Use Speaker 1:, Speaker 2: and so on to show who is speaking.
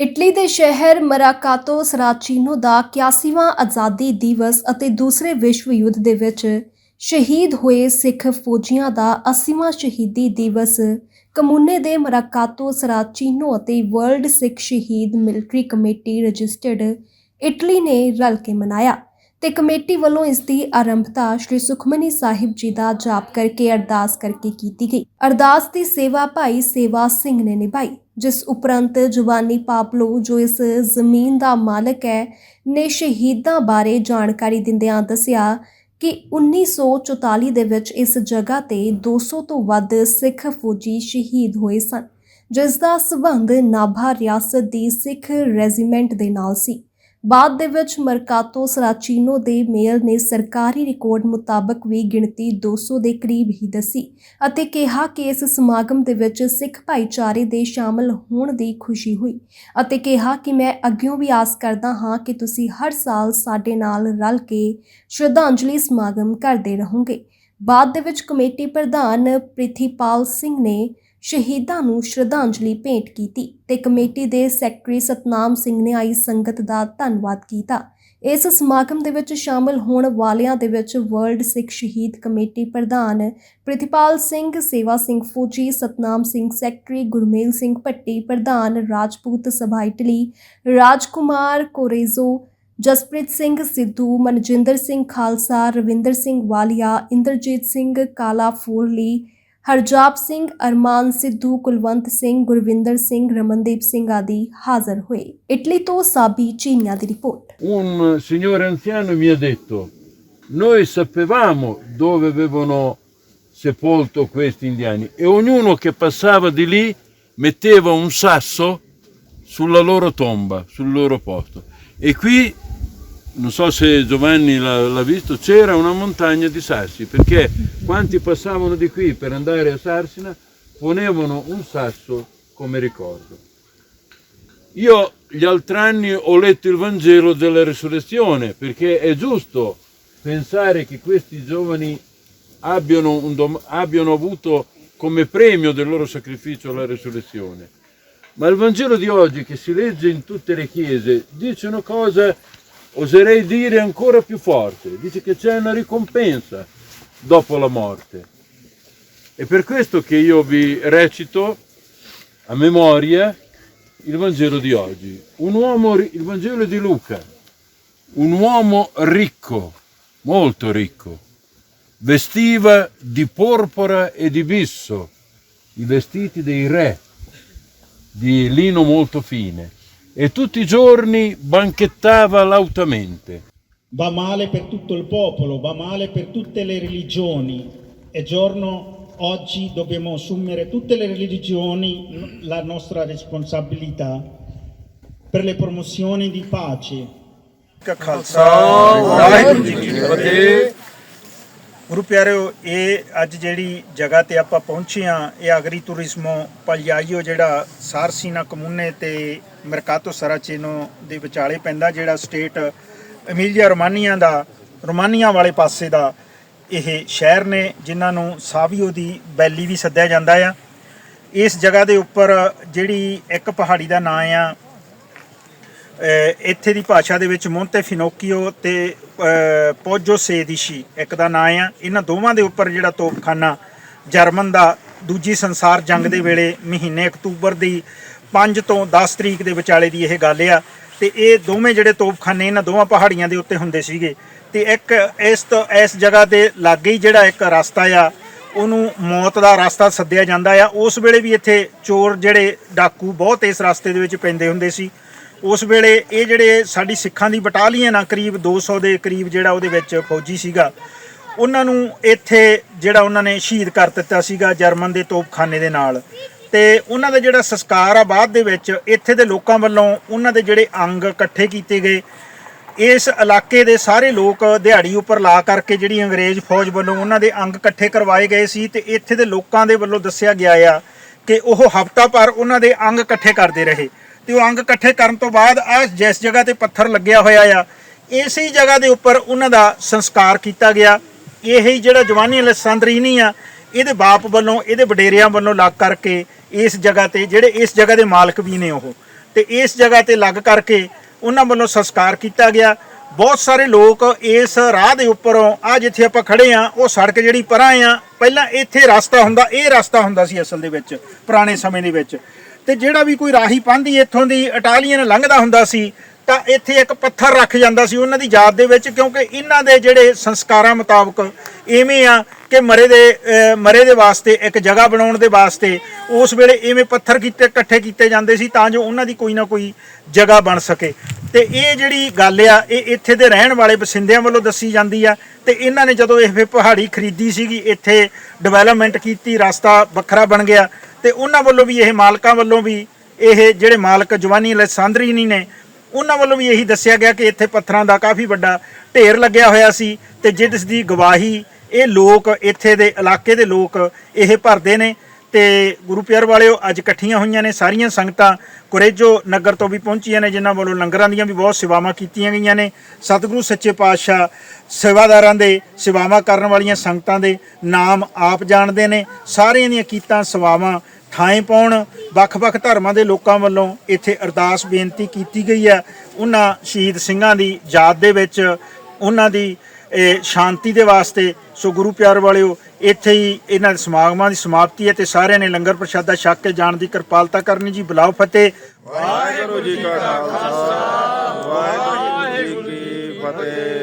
Speaker 1: Italy ਦੇ ਸ਼ਹਿਰ ਮਰਾਕਾਤੋ ਸਰਾਚੀਨੋ ਦਾ 81ਵਾਂ ਆਜ਼ਾਦੀ ਦਿਵਸ ਅਤੇ ਦੂਸਰੇ ਵਿਸ਼ਵ ਯੁੱਧ ਦੇ ਵਿੱਚ ਸ਼ਹੀਦ ਹੋਏ ਸਿੱਖ ਫੌਜੀਆਂ ਦਾ 80ਵਾਂ ਸ਼ਹੀਦੀ ਦਿਵਸ, ਕਮੂਨੇ ਦੇ ਮਰਾਕਾਤੋ ਸਰਾਚੀਨੋ ਅਤੇ ਵਰਲਡ ਸਿੱਖ ਸ਼ਹੀਦ ਮਿਲਟਰੀ ਕਮੇਟੀ ਰਜਿਸਟਰਡ ਇਟਲੀ ਨੇ ਰਲ ਕੇ ਮਨਾਇਆ ਤੇ ਕਮੇਟੀ ਵੱਲੋਂ ਇਸ ਦੀ ਆਰੰਭਤਾ ਸ਼੍ਰੀ ਸੁਖਮਨੀ ਸਾਹਿਬ ਜੀ ਦਾ ਜਾਪ ਕਰਕੇ ਅਰਦਾਸ ਕਰਕੇ ਕੀਤੀ ਗਈ। ਅਰਦਾਸ ਦੀ ਸੇਵਾ ਭਾਈ ਸੇਵਾ ਸਿੰਘ ਨੇ ਨਿਭਾਈ। ਜਿਸ ਉਪਰੰਤ ਜਵਾਨੀ ਪਾਪਲੋ ਜੋ ਇਸ ਜ਼ਮੀਨ ਦਾ ਮਾਲਕ ਹੈ, ਨੇ ਸ਼ਹੀਦਾਂ ਬਾਰੇ ਜਾਣਕਾਰੀ ਦਿੰਦਿਆਂ ਦੱਸਿਆ ਕਿ 1944 ਦੇ ਵਿੱਚ ਇਸ ਜਗ੍ਹਾ ਤੇ 200 ਤੋਂ ਵੱਧ ਸਿੱਖ ਫੌਜੀ ਸ਼ਹੀਦ ਹੋਏ ਸਨ, ਜਿਸ ਦਾ ਸਬੰਧ ਨਾਭਾ ਰਿਆਸਤ ਦੀ ਸਿੱਖ ਰੈਜੀਮੈਂਟ ਦੇ ਨਾਲ ਸੀ। ਬਾਅਦ ਦੇ ਵਿੱਚ ਮਰਕਾਤੋ ਸਰਾਚੀਨੋ ਦੇ ਮੇਅਰ ਨੇ ਸਰਕਾਰੀ ਰਿਕਾਰਡ ਮੁਤਾਬਕ ਵੀ ਗਿਣਤੀ 200 ਦੇ ਕਰੀਬ ਹੀ ਦੱਸੀ ਅਤੇ ਕਿਹਾ ਕਿ ਇਸ ਸਮਾਗਮ ਦੇ ਵਿੱਚ ਸਿੱਖ ਭਾਈਚਾਰੇ ਦੇ ਸ਼ਾਮਲ ਹੋਣ ਦੀ ਖੁਸ਼ੀ ਹੋਈ ਅਤੇ ਕਿਹਾ ਕਿ ਮੈਂ ਅੱਗਿਓਂ ਵੀ ਆਸ ਕਰਦਾ ਹਾਂ ਕਿ ਤੁਸੀਂ ਹਰ ਸਾਲ ਸਾਡੇ ਨਾਲ ਰਲ ਕੇ ਸ਼ਰਧਾਂਜਲੀ ਸਮਾਗਮ ਕਰਦੇ ਰਹੋਗੇ। ਬਾਅਦ ਦੇ ਵਿੱਚ ਕਮੇਟੀ ਪ੍ਰਧਾਨ ਪ੍ਰਿਥੀਪਾਲ ਸਿੰਘ ਨੇ ਸ਼ਹੀਦਾਂ ਨੂੰ ਸ਼ਰਧਾਂਜਲੀ ਭੇਂਟ ਕੀਤੀ ਤੇ ਕਮੇਟੀ ਦੇ ਸੈਕਟਰੀ ਸਤਨਾਮ ਸਿੰਘ ਨੇ ਆਈ ਸੰਗਤ ਦਾ ਧੰਨਵਾਦ ਕੀਤਾ। ਇਸ ਸਮਾਗਮ ਦੇ ਵਿੱਚ ਸ਼ਾਮਲ ਹੋਣ ਵਾਲਿਆਂ ਦੇ ਵਿੱਚ ਵਰਲਡ ਸਿੱਖ ਸ਼ਹੀਦ ਕਮੇਟੀ ਪ੍ਰਧਾਨ ਪ੍ਰਿਥੀਪਾਲ ਸਿੰਘ, ਸੇਵਾ ਸਿੰਘ ਫੌਜੀ ਸਤਨਾਮ ਸਿੰਘ, ਸੈਕਟਰੀ ਗੁਰਮੇਲ ਸਿੰਘ ਭੱਟੀ, ਪ੍ਰਧਾਨ Rajput Sabha Italy, Rajkumar Correggio, Jaspreet Singh Sidhu, Manjinder Singh Khalsa, Ravinder Singh Walia, Inderjit Singh Kala Forli Harjap Singh ਅਰਮਾਨ ਸਿੱਧੂ ਕੁਲਵੰਤ ਸਿੰਘ ਗੁਰਵਿੰਦਰ ਸਿੰਘ ਰਮਨਦੀਪ ਸਿੰਘ ਆਦਿ ਹਾਜ਼ਰ ਹੋਏ ਇਟਲੀ ਤੋਂ ਸਾਬੀ ਚੀਨੀਆਂ ਦੀ report
Speaker 2: un signore anziano mi ha detto, noi sapevamo dove avevano sepolto questi indiani e ognuno che passava di lì metteva un sasso sulla loro tomba, sul loro posto. E qui, non so se Giovanni l'ha, visto, c'era una montagna di sassi, perché quanti passavano di qui per andare a Sarsina ponevano un sasso come ricordo. Io gli altri anni ho letto il Vangelo della Resurrezione perché è giusto pensare che questi giovani abbiano, abbiano avuto come premio del loro sacrificio la resurrezione. Ma il Vangelo di oggi che si legge in tutte le chiese dice una cosa, oserei dire ancora più forte, dice che c'è una ricompensa dopo la morte. È per questo che io vi recito a memoria il Vangelo di oggi. Un uomo, il Vangelo di Luca, un uomo ricco, molto ricco, vestiva di porpora e di bisso, i vestiti dei re, di lino molto fine, e tutti i giorni banchettava lautamente.
Speaker 3: Va male per tutto il popolo, va male per tutte le religioni. È giorno oggi dobbiamo assumere tutte le religioni la nostra responsabilità per le promozioni di pace.
Speaker 4: ਕਾ ਖਾਲਸਾ ਵਾਹਿਗੁਰੂ ਜੀ ਕੀ ਫਤਿਹ ਗੁਰੂ ਪਿਆਰਿਓ ਇਹ ਅੱਜ ਜਿਹੜੀ ਜਗ੍ਹਾ ਤੇ ਆਪਾਂ ਪਹੁੰਚੇ ਆ ਇਹ ਅਗਰੀ ਟੂਰਿਜ਼ਮੋ ਪਲਿਆਈਓ ਜਿਹੜਾ ਸਾਰਸੀਨਾ ਕਮੂਨੇ ਤੇ ਮਰਕਾਤੋ ਸਰਾਚੇਨੋ ਦੇ ਵਿਚਾਲੇ ਪੈਂਦਾ ਜਿਹੜਾ ਸਟੇਟ ਅਮੀਲੀਆ ਰੋਮਾਨੀਆ ਦਾ, ਰੋਮਾਨੀਆ ਵਾਲੇ ਪਾਸੇ ਦਾ ਇਹ ਸ਼ਹਿਰ ਨੇ, ਜਿਨ੍ਹਾਂ ਨੂੰ ਸਾਵੀਓ ਦੀ ਵੈਲੀ ਵੀ ਸੱਦਿਆ ਜਾਂਦਾ ਆ। ਇਸ ਜਗ੍ਹਾ ਦੇ ਉੱਪਰ ਜਿਹੜੀ ਇੱਕ ਪਹਾੜੀ ਦਾ ਨਾਂ ਆ ਇੱਥੇ ਦੀ ਭਾਸ਼ਾ ਦੇ ਵਿੱਚ ਮੋਂਤੇ ਫਿਨੋਕੀਓ ਤੇ, ਅਹ ਪੋਜੋ ਸੇਦਿਸ਼ੀ ਇੱਕ ਦਾ ਨਾਂ ਆ। ਇਹਨਾਂ ਦੋਵਾਂ ਦੇ ਉੱਪਰ ਜਿਹੜਾ ਤੋਪਖਾਨਾ ਜਰਮਨ ਦਾ ਦੂਜੀ ਸੰਸਾਰ ਜੰਗ ਦੇ ਵੇਲੇ ਮਹੀਨੇ ਅਕਤੂਬਰ ਦੀ 5 ਤੋਂ 10 ਤਰੀਕ ਦੇ ਵਿਚਾਲੇ ਦੀ ਇਹ ਗੱਲ ਆ। ਤੇ ਇਹ ਦੋਵੇਂ ਜਿਹੜੇ ਤੋਪਖਾਨੇ, ਇਹਨਾਂ ਦੋਵਾਂ ਪਹਾੜੀਆਂ ਦੇ ਉੱਤੇ ਹੁੰਦੇ ਸੀਗੇ। ਤੇ ਇੱਕ ਇਸ ਤੋਂ, ਇਸ ਜਗ੍ਹਾ ਦੇ ਲਾਗੇ ਹੀ ਜਿਹੜਾ ਇੱਕ ਰਸਤਾ ਆ, ਉਹਨੂੰ ਮੌਤ ਦਾ ਰਸਤਾ ਸੱਦਿਆ ਜਾਂਦਾ ਆ। ਉਸ ਵੇਲੇ ਵੀ ਇੱਥੇ ਚੋਰ ਜਿਹੜੇ ਡਾਕੂ ਬਹੁਤ ਇਸ ਰਸਤੇ ਦੇ ਵਿੱਚ ਪੈਂਦੇ ਹੁੰਦੇ ਸੀ। ਉਸ ਵੇਲੇ ਇਹ ਜਿਹੜੇ ਸਾਡੀ ਸਿੱਖਾਂ ਦੀ ਬਟਾਲੀਅਨ ਆ, ਕਰੀਬ 200 ਦੇ ਕਰੀਬ ਜਿਹੜਾ ਉਹਦੇ ਵਿੱਚ ਫੌਜੀ ਸੀਗਾ, ਉਹਨਾਂ ਨੂੰ ਇੱਥੇ ਜਿਹੜਾ ਉਹਨਾਂ ਨੇ ਸ਼ਹੀਦ ਕਰ ਦਿੱਤਾ ਸੀਗਾ ਜਰਮਨ ਦੇ ਤੋਪਖਾਨੇ ਦੇ ਨਾਲ। ਤੇ ਉਹਨਾਂ ਦਾ ਜਿਹੜਾ ਸੰਸਕਾਰ ਆ ਬਾਅਦ ਦੇ ਵਿੱਚ ਇੱਥੇ ਦੇ ਲੋਕਾਂ ਵੱਲੋਂ ਉਹਨਾਂ ਦੇ ਜਿਹੜੇ ਅੰਗ ਇਕੱਠੇ ਕੀਤੇ ਗਏ। ਇਸ ਇਲਾਕੇ ਦੇ ਸਾਰੇ ਲੋਕ ਦਿਹਾੜੀ ਉੱਪਰ ਲਾ ਕਰਕੇ ਜਿਹੜੀ ਅੰਗਰੇਜ਼ ਫੌਜ ਵੱਲੋਂ ਉਹਨਾਂ ਦੇ ਅੰਗ ਇਕੱਠੇ ਕਰਵਾਏ ਗਏ ਸੀ ਤੇ ਇੱਥੇ ਦੇ ਲੋਕਾਂ ਦੇ ਵੱਲੋਂ ਦੱਸਿਆ ਗਿਆ ਆ ਕਿ ਉਹ ਹਫਤਾ ਭਰ ਉਹਨਾਂ ਦੇ ਅੰਗ ਇਕੱਠੇ ਕਰਦੇ ਰਹੇ। ਤੇ ਉਹ ਅੰਗ ਇਕੱਠੇ ਕਰਨ ਤੋਂ ਬਾਅਦ ਆ ਜਿਸ ਜਗ੍ਹਾ ਤੇ ਪੱਥਰ ਲੱਗਿਆ ਹੋਇਆ ਆ, ਇਸੇ ਹੀ ਜਗ੍ਹਾ ਦੇ ਉੱਪਰ ਉਹਨਾਂ ਦਾ ਸੰਸਕਾਰ ਕੀਤਾ ਗਿਆ। ਇਹ ਹੀ ਜਿਹੜਾ ਜਵਾਨੀ ਅਲੈਸੈਂਡਰੀਨੀ ਆ ਇਹਦੇ ਬਾਪ ਵੱਲੋਂ, ਇਹਦੇ ਵਡੇਰਿਆਂ ਵੱਲੋਂ ਲੱਗ ਕਰਕੇ ਇਸ ਜਗ੍ਹਾ ਤੇ, ਜਿਹੜੇ ਇਸ ਜਗ੍ਹਾ ਦੇ ਮਾਲਕ ਵੀ ਨੇ ਉਹ, ਤੇ ਇਸ ਜਗ੍ਹਾ ਤੇ ਲੱਗ ਕਰਕੇ ਉਹਨਾਂ ਵੱਲੋਂ ਸੰਸਕਾਰ ਕੀਤਾ ਗਿਆ। ਬਹੁਤ ਸਾਰੇ ਲੋਕ ਇਸ ਰਾਹ ਦੇ ਉੱਪਰੋਂ ਆ ਜਿੱਥੇ ਆਪਾਂ ਖੜੇ ਆ, ਉਹ ਸੜਕ ਜਿਹੜੀ ਪਰਾਂ ਆ, ਪਹਿਲਾਂ ਇੱਥੇ ਰਸਤਾ ਹੁੰਦਾ, ਇਹ ਰਸਤਾ ਹੁੰਦਾ ਸੀ ਅਸਲ ਦੇ ਵਿੱਚ, ਪੁਰਾਣੇ ਸਮੇਂ ਦੇ ਵਿੱਚ। ਤੇ ਜਿਹੜਾ ਵੀ ਕੋਈ ਰਾਹੀ ਪਾਂਦੀ ਇੱਥੋਂ ਦੀ ਇਟਾਲੀਅਨ ਲੰਘਦਾ ਹੁੰਦਾ ਸੀ, ਤਾਂ ਇੱਥੇ ਇੱਕ ਪੱਥਰ ਰੱਖ ਜਾਂਦਾ ਸੀ ਉਹਨਾਂ ਦੀ ਯਾਦ ਦੇ ਵਿੱਚ, ਕਿਉਂਕਿ ਇਹਨਾਂ ਦੇ ਜਿਹੜੇ ਸੰਸਕਾਰਾਂ ਮੁਤਾਬਕ ਐਵੇਂ ਆ ਕਿ ਮਰੇ ਦੇ ਮਰੇ ਦੇ ਵਾਸਤੇ, ਇੱਕ ਜਗ੍ਹਾ ਬਣਾਉਣ ਦੇ ਵਾਸਤੇ ਉਸ ਵੇਲੇ ਇਵੇਂ ਪੱਥਰ ਕੀਤੇ, ਇਕੱਠੇ ਕੀਤੇ ਜਾਂਦੇ ਸੀ ਤਾਂ ਜੋ ਉਹਨਾਂ ਦੀ ਕੋਈ ਨਾ ਕੋਈ ਜਗ੍ਹਾ ਬਣ ਸਕੇ। ਤੇ ਇਹ ਜਿਹੜੀ ਗੱਲ ਆ, ਇਹ ਇੱਥੇ ਦੇ ਰਹਿਣ ਵਾਲੇ ਵਸਿੰਦਿਆਂ ਵੱਲੋਂ ਦੱਸੀ ਜਾਂਦੀ ਆ। ਤੇ ਇਹਨਾਂ ਨੇ ਜਦੋਂ ਇਹ ਪਹਾੜੀ ਖਰੀਦੀ ਸੀਗੀ, ਇੱਥੇ ਡਿਵੈਲਪਮੈਂਟ ਕੀਤੀ, ਰਸਤਾ ਵੱਖਰਾ ਬਣ ਗਿਆ। ਤੇ ਉਹਨਾਂ ਵੱਲੋਂ ਵੀ ਇਹ ਮਾਲਕਾਂ ਵੱਲੋਂ ਵੀ ਇਹ ਜਿਹੜੇ ਮਾਲਕ ਜਵਾਨੀ ਅਲੈਸਾਂਦਰੀਨੀ ਨੇ, ਉਹਨਾਂ ਵੱਲੋਂ ਵੀ ਇਹੀ ਦੱਸਿਆ ਗਿਆ ਕਿ ਇੱਥੇ ਪੱਥਰਾਂ ਦਾ ਕਾਫੀ ਵੱਡਾ ਢੇਰ ਲੱਗਿਆ ਹੋਇਆ ਸੀ। ਤੇ ਜਿਸ ਦੀ ਗਵਾਹੀ ਇਹ ਲੋਕ ਇੱਥੇ ਦੇ ਇਲਾਕੇ ਦੇ ਲੋਕ ਇਹ ਭਰਦੇ ਨੇ ਤੇ ਗੁਰੂ ਪਿਆਰ ਵਾਲਿਓ ਅੱਜ ਇਕੱਠੀਆਂ ਹੋਈਆਂ ਨੇ, ਸਾਰੀਆਂ ਸੰਗਤਾਂ ਕੁਰੇਜੋ ਨਗਰ ਤੋਂ ਵੀ ਪਹੁੰਚੀਆਂ ਨੇ, ਜਿਨ੍ਹਾਂ ਵੱਲੋਂ ਲੰਗਰਾਂ ਦੀਆਂ ਵੀ ਬਹੁਤ ਸੇਵਾਵਾਂ ਕੀਤੀਆਂ ਗਈਆਂ ਨੇ। ਸਤਿਗੁਰੂ ਸੱਚੇ ਪਾਤਸ਼ਾਹ ਸੇਵਾਦਾਰਾਂ ਦੇ ਸੇਵਾਵਾਂ ਕਰਨ ਵਾਲੀਆਂ ਸੰਗਤਾਂ ਦੇ ਨਾਮ ਆਪ ਜਾਣਦੇ ਨੇ। ਸਾਰਿਆਂ ਦੀਆਂ ਕੀਤਾਂ ਸੇਵਾਵਾਂ ਥਾਂ ਪਾਉਣ, ਵੱਖ-ਵੱਖ ਧਰਮਾਂ ਦੇ ਲੋਕਾਂ ਵੱਲੋਂ ਇੱਥੇ ਅਰਦਾਸ ਬੇਨਤੀ ਕੀਤੀ ਗਈ ਹੈ। ਉਹਨਾਂ ਸ਼ਹੀਦ ਸਿੰਘਾਂ ਦੀ ਯਾਦ ਦੇ ਵਿੱਚ, ਉਹਨਾਂ ਦੀ ਸ਼ਾਂਤੀ ਦੇ ਵਾਸਤੇ ਸੋ ਗੁਰੂ ਪਿਆਰ ਵਾਲਿਓ, ਇੱਥੇ ਹੀ ਇਹਨਾਂ ਦੇ ਸਮਾਗਮਾਂ ਦੀ ਸਮਾਪਤੀ ਹੈ ਤੇ ਸਾਰਿਆਂ ਨੇ ਲੰਗਰ ਪ੍ਰਸ਼ਾਦਾ ਛਕ ਕੇ ਜਾਣ ਦੀ ਕਿਰਪਾਲਤਾ ਕਰਨੀ ਜੀ। ਬੁਲਾਓ ਫਤਿਹ।
Speaker 5: ਵਾਹਿਗੁਰੂ ਜੀ ਕਾ ਖਾਲਸਾ, ਵਾਹਿਗੁਰੂ ਜੀ ਕੀ ਫਤਿਹ।